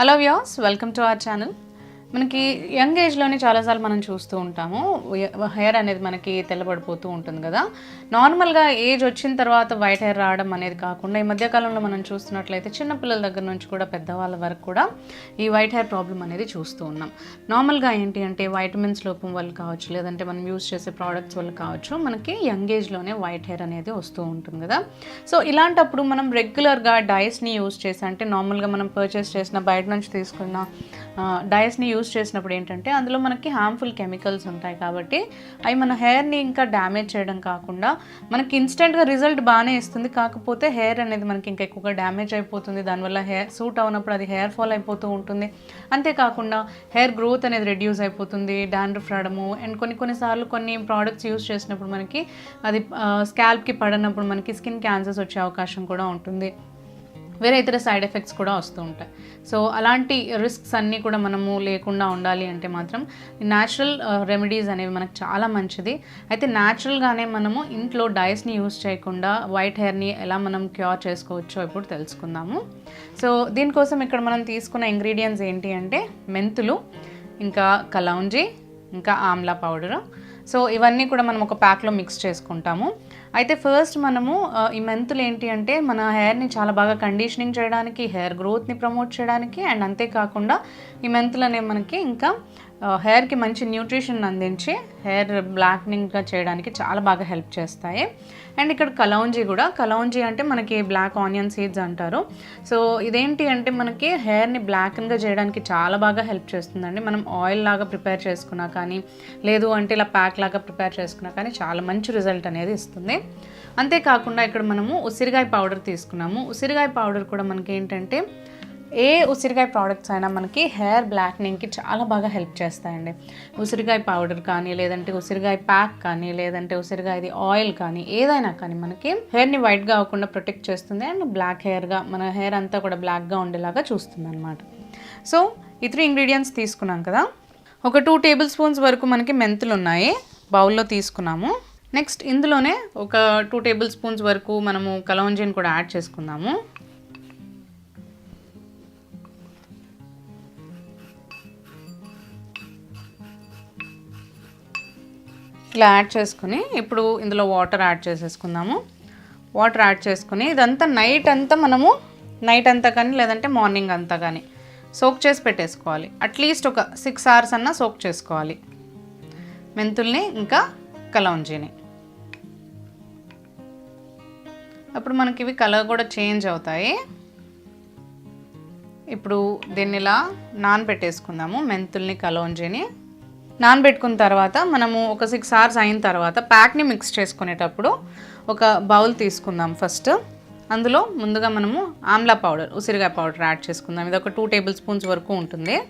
Hello వ్యాస్ welcome to our channel మనకి young ఏజ్లోనే చాలాసార్లు మనం చూస్తూ ఉంటాము. హెయిర్ అనేది మనకి తెల్లబడిపోతూ ఉంటుంది కదా. నార్మల్గా ఏజ్ వచ్చిన తర్వాత వైట్ హెయిర్ రావడం అనేది కాకుండా ఈ మధ్యకాలంలో మనం చూస్తున్నట్లయితే చిన్నపిల్లల దగ్గర నుంచి కూడా పెద్దవాళ్ళ వరకు కూడా ఈ వైట్ హెయిర్ ప్రాబ్లం అనేది చూస్తూ ఉన్నాం. నార్మల్గా ఏంటి అంటే వైటమిన్స్ లోపం వల్ల కావచ్చు లేదంటే మనం యూస్ చేసే ప్రోడక్ట్స్ వల్ల కావచ్చు మనకి యంగ్ ఏజ్లోనే వైట్ హెయిర్ అనేది వస్తూ ఉంటుంది కదా. సో ఇలాంటప్పుడు మనం రెగ్యులర్గా డైస్ని యూస్ చేసి అంటే నార్మల్గా మనం పర్చేస్ చేసిన బయట నుంచి తీసుకున్న డైస్ని యూస్ చేసినప్పుడు ఏంటంటే అందులో మనకి హార్మ్ఫుల్ కెమికల్స్ ఉంటాయి కాబట్టి అవి మన హెయిర్ని ఇంకా డ్యామేజ్ చేయడం కాకుండా మనకి ఇన్స్టెంట్గా రిజల్ట్ బాగానే ఇస్తుంది. కాకపోతే హెయిర్ అనేది మనకి ఇంకా ఎక్కువగా డ్యామేజ్ అయిపోతుంది. దానివల్ల హెయిర్ సూట్ అవునప్పుడు అది హెయిర్ ఫాల్ అయిపోతూ ఉంటుంది. అంతేకాకుండా హెయిర్ గ్రోత్ అనేది రెడ్యూస్ అయిపోతుంది. డాండ్రఫ్ రావడము అండ్ కొన్ని కొన్నిసార్లు కొన్ని ప్రోడక్ట్స్ యూస్ చేసినప్పుడు మనకి అది స్కాల్ప్కి పడినప్పుడు మనకి స్కిన్ క్యాన్సర్స్ వచ్చే అవకాశం కూడా ఉంటుంది. వేరే ఇతర సైడ్ ఎఫెక్ట్స్ కూడా వస్తూ ఉంటాయి. సో అలాంటి రిస్క్స్ అన్నీ కూడా మనము లేకుండా ఉండాలి అంటే మాత్రం న్యాచురల్ రెమెడీస్ అనేవి మనకు చాలా మంచిది. అయితే న్యాచురల్గానే మనము ఇంట్లో డైస్ని యూస్ చేయకుండా వైట్ హెయిర్ని ఎలా మనం క్యూర్ చేసుకోవచ్చో ఇప్పుడు తెలుసుకుందాము. సో దీనికోసం ఇక్కడ మనం తీసుకున్న ఇంగ్రీడియంట్స్ ఏంటి అంటే మెంతులు ఇంకా కలౌంజీ ఇంకా ఆమ్లా పౌడరు. సో ఇవన్నీ కూడా మనం ఒక ప్యాక్లో మిక్స్ చేసుకుంటాము. అయితే ఫస్ట్ మనము ఈ మెంతులు ఏంటి అంటే మన హెయిర్ని చాలా బాగా కండిషనింగ్ చేయడానికి హెయిర్ గ్రోత్ని ప్రమోట్ చేయడానికి అండ్ అంతేకాకుండా ఈ మెంతులు అనేవి మనకి ఇంకా హెయిర్కి మంచి న్యూట్రిషన్ అందించి హెయిర్ బ్లాక్నింగ్గా చేయడానికి చాలా బాగా హెల్ప్ చేస్తాయి. అండ్ ఇక్కడ కలౌంజీ కూడా కలౌంజీ అంటే మనకి బ్లాక్ ఆనియన్ సీడ్స్ అంటారు. సో ఇదేంటి అంటే మనకి హెయిర్ని బ్లాక్గా చేయడానికి చాలా బాగా హెల్ప్ చేస్తుందండి. మనం ఆయిల్ లాగా ప్రిపేర్ చేసుకున్నా కానీ లేదు అంటే ఇలా ప్యాక్ లాగా ప్రిపేర్ చేసుకున్నా కానీ చాలా మంచి రిజల్ట్ అనేది ఇస్తుంది. అంతేకాకుండా ఇక్కడ మనము ఉసిరికాయ పౌడర్ తీసుకున్నాము. ఉసిరికాయ పౌడర్ కూడా మనకి ఏంటంటే ఏ ఉసిరికాయ ప్రోడక్ట్స్ అయినా మనకి హెయిర్ బ్లాక్నింగ్కి చాలా బాగా హెల్ప్ చేస్తాయండి. ఉసిరికాయ పౌడర్ కానీ లేదంటే ఉసిరికాయ ప్యాక్ కానీ లేదంటే ఉసిరికాయది ఆయిల్ కానీ ఏదైనా కానీ మనకి హెయిర్ని వైట్గా అవ్వకుండా ప్రొటెక్ట్ చేస్తుంది. అండ్ బ్లాక్ హెయిర్గా మన హెయిర్ అంతా కూడా బ్లాక్గా ఉండేలాగా చూస్తుంది అనమాట సో ఈ త్రీ ఇంగ్రీడియంట్స్ తీసుకున్నాం కదా. ఒక టూ టేబుల్ స్పూన్స్ వరకు మనకి మెంతులు ఉన్నాయి బౌల్లో తీసుకున్నాము. నెక్స్ట్ ఇందులోనే ఒక టూ టేబుల్ స్పూన్స్ వరకు మనము కలౌంజీని కూడా యాడ్ చేసుకుందాము. ఇలా యాడ్ చేసుకుని ఇప్పుడు ఇందులో వాటర్ యాడ్ చేసేసుకుందాము. వాటర్ యాడ్ చేసుకుని ఇదంతా నైట్ అంతా మనము నైట్ అంతా కానీ లేదంటే మార్నింగ్ అంతా కానీ సోక్ చేసి పెట్టేసుకోవాలి. అట్లీస్ట్ ఒక సిక్స్ అవర్స్ అన్నా సోక్ చేసుకోవాలి. మెంతుల్ని ఇంకా కలౌంజీని అప్పుడు మనకి ఇవి కలర్ కూడా చేంజ్ అవుతాయి. ఇప్పుడు దీన్ని ఇలా నానబెట్టేసుకుందాము మెంతుల్ని కలోంజిని. నానబెట్టుకున్న తర్వాత మనము ఒక సిక్స్ అవర్స్ అయిన తర్వాత ప్యాక్ని మిక్స్ చేసుకునేటప్పుడు ఒక బౌల్ తీసుకుందాం ఫస్ట్. అందులో ముందుగా మనము ఆమ్లా పౌడర్ ఉసిరికాయ పౌడర్ యాడ్ చేసుకుందాం. ఇది ఒక టూ టేబుల్ స్పూన్స్ వరకు ఉంటుంది.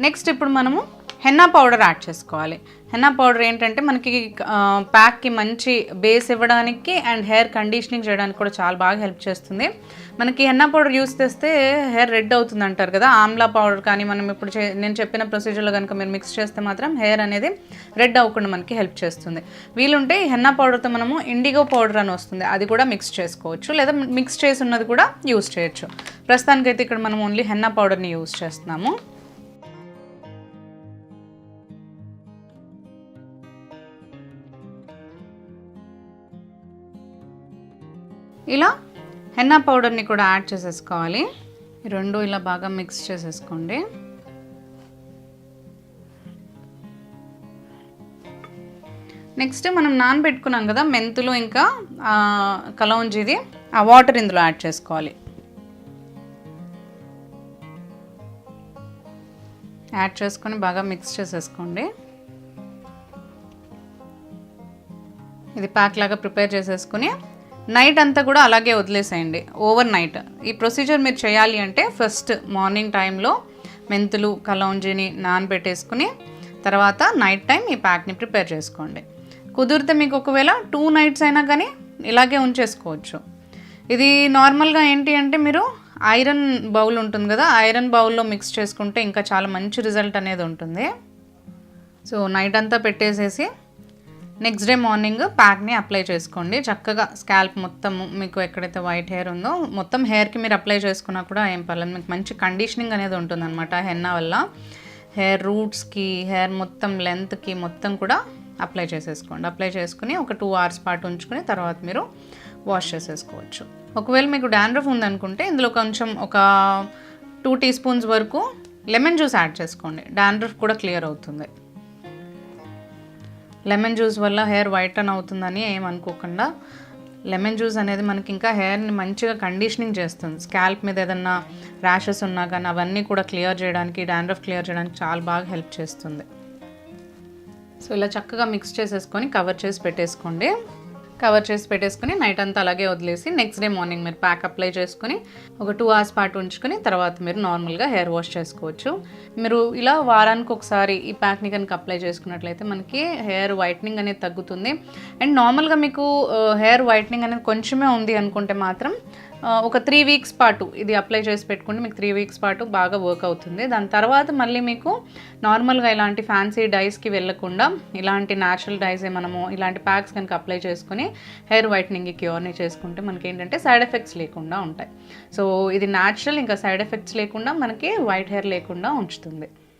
నెక్స్ట్ ఇప్పుడు మనము హెన్నా పౌడర్ యాడ్ చేసుకోవాలి. హెన్నా పౌడర్ ఏంటంటే మనకి ప్యాక్కి మంచి బేస్ ఇవ్వడానికి అండ్ హెయిర్ కండిషనింగ్ చేయడానికి కూడా చాలా బాగా హెల్ప్ చేస్తుంది. మనకి హెన్నా పౌడర్ యూస్ చేస్తే హెయిర్ రెడ్ అవుతుంది అంటారు కదా. ఆమ్లా పౌడర్ కానీ మనం ఇప్పుడు చే- నేను చెప్పిన ప్రొసీజర్లో కనుక మీరు మిక్స్ చేస్తే మాత్రం హెయిర్ అనేది రెడ్ అవ్వకుండా మనకి హెల్ప్ చేస్తుంది. వీలుంటే ఈ హెన్నా పౌడర్తో మనము ఇండిగో పౌడర్ అని వస్తుంది. అది కూడా మిక్స్ చేసుకోవచ్చు. లేదా మిక్స్ చేసి ఉన్నది కూడా యూస్ చేయొచ్చు. ప్రస్తుతానికైతే ఇక్కడ మనం ఓన్లీ హెన్నా పౌడర్ని యూస్ చేస్తున్నాము. ఇలా హెన్నా పౌడర్ని కూడా యాడ్ చేసేసుకోవాలి. ఈ రెండు ఇలా బాగా మిక్స్ చేసేసుకోండి. నెక్స్ట్ మనం నానబెట్టుకున్నాం కదా మెంతులు ఇంకా ఆ, కలౌంజీది ఆ వాటర్ ఇందులో యాడ్ చేసుకోవాలి. యాడ్ చేసుకొని బాగా మిక్స్ చేసేసుకోండి. ఇది ప్యాక్ లాగా ప్రిపేర్ చేసేసుకుని నైట్ అంతా కూడా అలాగే వదిలేసేయండి. ఓవర్ నైట్ ఈ ప్రొసీజర్ మీరు చేయాలి అంటే ఫస్ట్ మార్నింగ్ టైంలో మెంతులు కలౌంజిని నానబెట్టేసుకుని తర్వాత నైట్ టైం ఈ ప్యాక్ని ప్రిపేర్ చేసుకోండి. కుదిరితే మీకు ఒకవేళ టూ నైట్స్ అయినా కానీ ఇలాగే ఉంచేసుకోవచ్చు. ఇది నార్మల్గా ఏంటి అంటే మీరు ఐరన్ బౌల్ ఉంటుంది కదా ఐరన్ బౌల్లో మిక్స్ చేసుకుంటే ఇంకా చాలా మంచి రిజల్ట్ అనేది ఉంటుంది. సో నైట్ అంతా పెట్టేసేసి నెక్స్ట్ డే మార్నింగ్ ప్యాక్ని అప్లై చేసుకోండి. చక్కగా స్కాల్ప్ మొత్తం మీకు ఎక్కడైతే వైట్ హెయిర్ ఉందో మొత్తం హెయిర్కి మీరు అప్లై చేసుకున్నా కూడా ఏం పర్లేదు. మీకు మంచి కండిషనింగ్ అనేది ఉంటుందన్నమాట హెన్నా వల్ల. హెయిర్ రూట్స్కి హెయిర్ మొత్తం లెంత్కి మొత్తం కూడా అప్లై చేసేసుకోండి. అప్లై చేసుకుని ఒక టూ అవర్స్ పాటు ఉంచుకుని తర్వాత మీరు వాష్ చేసేసుకోవచ్చు. ఒకవేళ మీకు డాండ్రఫ్ ఉందనుకుంటే ఇందులో కొంచెం ఒక టూ టీ స్పూన్స్ వరకు లెమన్ జ్యూస్ యాడ్ చేసుకోండి. డాండ్రఫ్ కూడా క్లియర్ అవుతుంది. లెమన్ జ్యూస్ వల్ల హెయిర్ వైటన్ అవుతుందని ఏం అనుకోకుండా లెమన్ జ్యూస్ అనేది మనకి ఇంకా హెయిర్ని మంచిగా కండిషనింగ్ చేస్తుంది. స్కాల్ప్ మీద ఏదన్నా ర్యాషెస్ ఉన్నా కానీ అవన్నీ కూడా క్లియర్ చేయడానికి డాండ్రఫ్ క్లియర్ చేయడానికి చాలా బాగా హెల్ప్ చేస్తుంది. సో ఇలా చక్కగా మిక్స్ చేసేసుకొని కవర్ చేసి పెట్టేసుకోండి. కవర్ చేసి పెట్టేసుకొని నైట్ అంతా అలాగే వదిలేసి నెక్స్ట్ డే మార్నింగ్ మీరు ప్యాక్ అప్లై చేసుకుని ఒక టూ అవర్స్ పాటు ఉంచుకొని తర్వాత మీరు నార్మల్గా హెయిర్ వాష్ చేసుకోవచ్చు. మీరు ఇలా వారానికి ఒకసారి ఈ ప్యాక్ని కనుక అప్లై చేసుకున్నట్లయితే మనకి హెయిర్ వైట్నింగ్ అనేది తగ్గుతుంది. అండ్ నార్మల్గా మీకు uh, హెయిర్ వైట్నింగ్ అనేది కొంచెమే ఉంది అనుకుంటే మాత్రం ఒక త్రీ వీక్స్ పాటు ఇది అప్లై చేసి పెట్టుకుంటే మీకు త్రీ వీక్స్ పాటు బాగా వర్క్ అవుతుంది. దాని తర్వాత మళ్ళీ మీకు నార్మల్గా ఇలాంటి ఫ్యాన్సీ డైస్కి వెళ్ళకుండా ఇలాంటి న్యాచురల్ డైసే మనము ఇలాంటి ప్యాక్స్ కనుక అప్లై చేసుకుని హెయిర్ వైట్నింగ్ క్యూర్ని చేసుకుంటే మనకి ఏంటంటే సైడ్ ఎఫెక్ట్స్ లేకుండా ఉంటాయి. సో ఇది న్యాచురల్ ఇంకా సైడ్ ఎఫెక్ట్స్ లేకుండా మనకి వైట్ హెయిర్ లేకుండా ఉంచుతుంది.